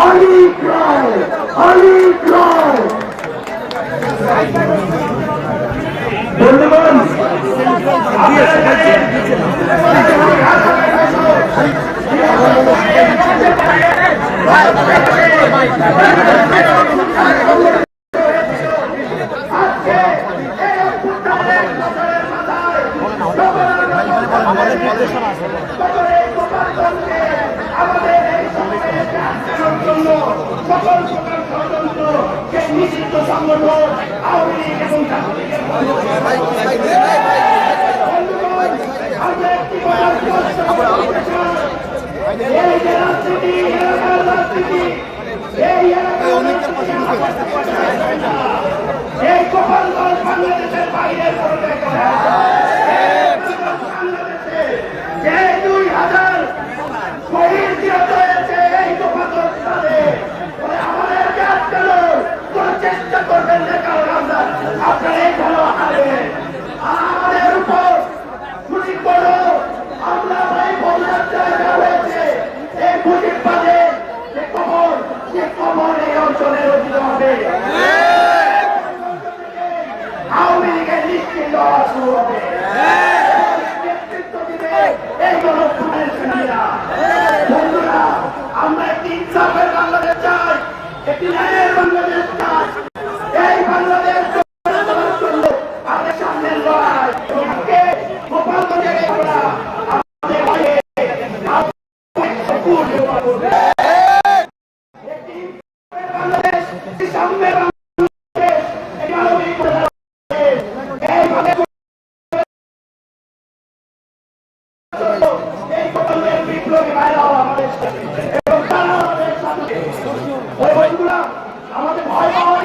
অলিক রায় অলিক রায় বন্ধুগণ সকল প্রকার ষড়যন্ত্র যে নিষিদ্ধ সংগঠন আওয়ামী লীগ এবং আমরা একটি কথা। এই যে রাজনীতি, এলাকার রাজনীতি, এই এলাকার। এই গোপালগঞ্জ বাংলাদেশের বাইরের কোনো শুরু হবে। নেতৃত্ব দিবে এই গণতন্ত্রের সেনারা বন্ধুরা, আমরা একটি ইনসাফের বাংলাদেশ চাই, একটি ন্যায়ের বাংলাদেশ চাই। এই বাংলাদেশ আমাদের সামনের লড়াই। গোপালগঞ্জের এই ঘোড়া আমাদের এবং তারা আমাদের সাথে আমাদের ভয় পাওয়ার